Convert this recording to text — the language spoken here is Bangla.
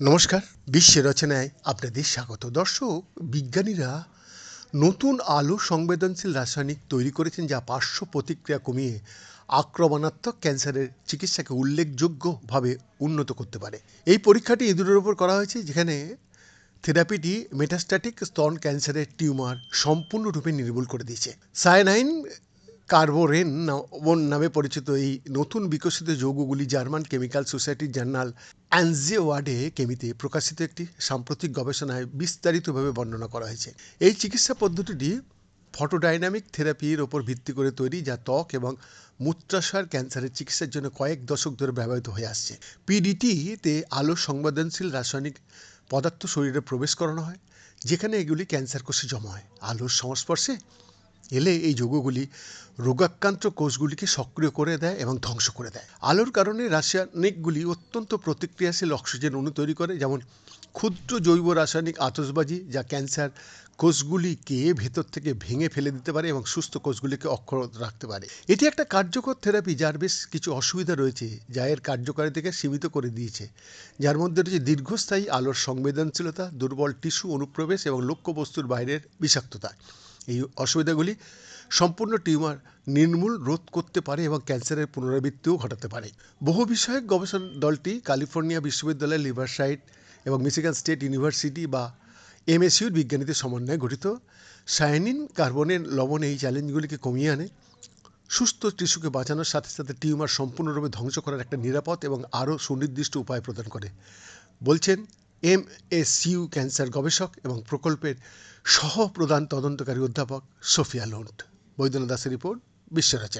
নমস্কার বিশ্ব রচনায় আপনাদের স্বাগত। দর্শক, বিজ্ঞানীরা নতুন আলো সংবেদনশীল রাসায়নিক তৈরি করেছেন যা পার্শ্ব প্রতিক্রিয়া কমিয়ে আক্রমণাত্মক ক্যান্সারের চিকিৎসাকে উল্লেখযোগ্যভাবে উন্নত করতে পারে। এই পরীক্ষাটি ইঁদুরের উপর করা হয়েছে, যেখানে থেরাপিটি মেটাস্ট্যাটিক স্তন ক্যান্সারের টিউমার সম্পূর্ণরূপে নির্মূল করে দিয়েছে। সায়ানাইন কার্বোরেন নাম- পরিচিত এই নতুন বিকশিত যৌগগুলি জার্মান কেমিক্যাল সোসাইটির জার্নাল অ্যানজিওয়ার্ডে কেমিতে প্রকাশিত একটি সাম্প্রতিক গবেষণায় বিস্তারিতভাবে বর্ণনা করা হয়েছে। এই চিকিৎসা পদ্ধতিটি ফটোডাইনামিক থেরাপির ওপর ভিত্তি করে তৈরি, যা ত্বক এবং মূত্রাশয়ের ক্যান্সারের চিকিৎসার জন্য কয়েক দশক ধরে ব্যবহৃত হয়ে আসছে। পিডিটিতে আলো সংবেদনশীল রাসায়নিক পদার্থ শরীরে প্রবেশ করানো হয়, যেখানে এগুলি ক্যান্সার কোষে জমা হয়। আলোর সংস্পর্শে এলে এই যৌগগুলি রোগাক্রান্ত কোষগুলিকে সক্রিয় করে দেয় এবং ধ্বংস করে দেয়। আলোর কারণে রাসায়নিকগুলি অত্যন্ত প্রতিক্রিয়াশীল অক্সিজেন অণু তৈরি করে, যেমন ক্ষুদ্র জৈব রাসায়নিক আতসবাজি, যা ক্যান্সার কোষগুলিকে ভেতর থেকে ভেঙে ফেলে দিতে পারে এবং সুস্থ কোষগুলিকে অক্ষত রাখতে পারে। এটি একটা কার্যকর থেরাপি, যার বেশ কিছু অসুবিধা রয়েছে, যা এর কার্যকারিতাকে সীমিত করে দিয়েছে। যার মধ্যে রয়েছে দীর্ঘস্থায়ী আলোর সংবেদনশীলতা, দুর্বল টিস্যু অনুপ্রবেশ এবং লক্ষ্যবস্তুর বাইরের বিষাক্ততা। এই অসুবিধাগুলি সম্পূর্ণ টিউমার নির্মূল রোধ করতে পারে এবং ক্যান্সারের পুনরাবৃত্তিও ঘটাতে পারে। বহু বিষয়ক গবেষণা দলটি ক্যালিফোর্নিয়া বিশ্ববিদ্যালয় লিভারসাইড এবং মিশিগান স্টেট ইউনিভার্সিটি বা এমএসইউর বিজ্ঞানীদের সমন্বয়ে গঠিত। সায়ানিন কার্বনের লবণ এই চ্যালেঞ্জগুলিকে কমিয়ে আনে। সুস্থ টিস্যুকে বাঁচানোর সাথে সাথে টিউমার সম্পূর্ণরূপে ধ্বংস করার একটা নিরাপদ এবং আরও সুনির্দিষ্ট উপায় প্রদান করে। বলছেন এম এসইউ ক্যান্সার গবেষক এবং প্রকল্পের সহ প্রধান তদন্তকারী অধ্যাপক সোফিয়া লোন্ট। বৈদ্যনাথ দাসের রিপোর্ট, বিশ্বরচনা।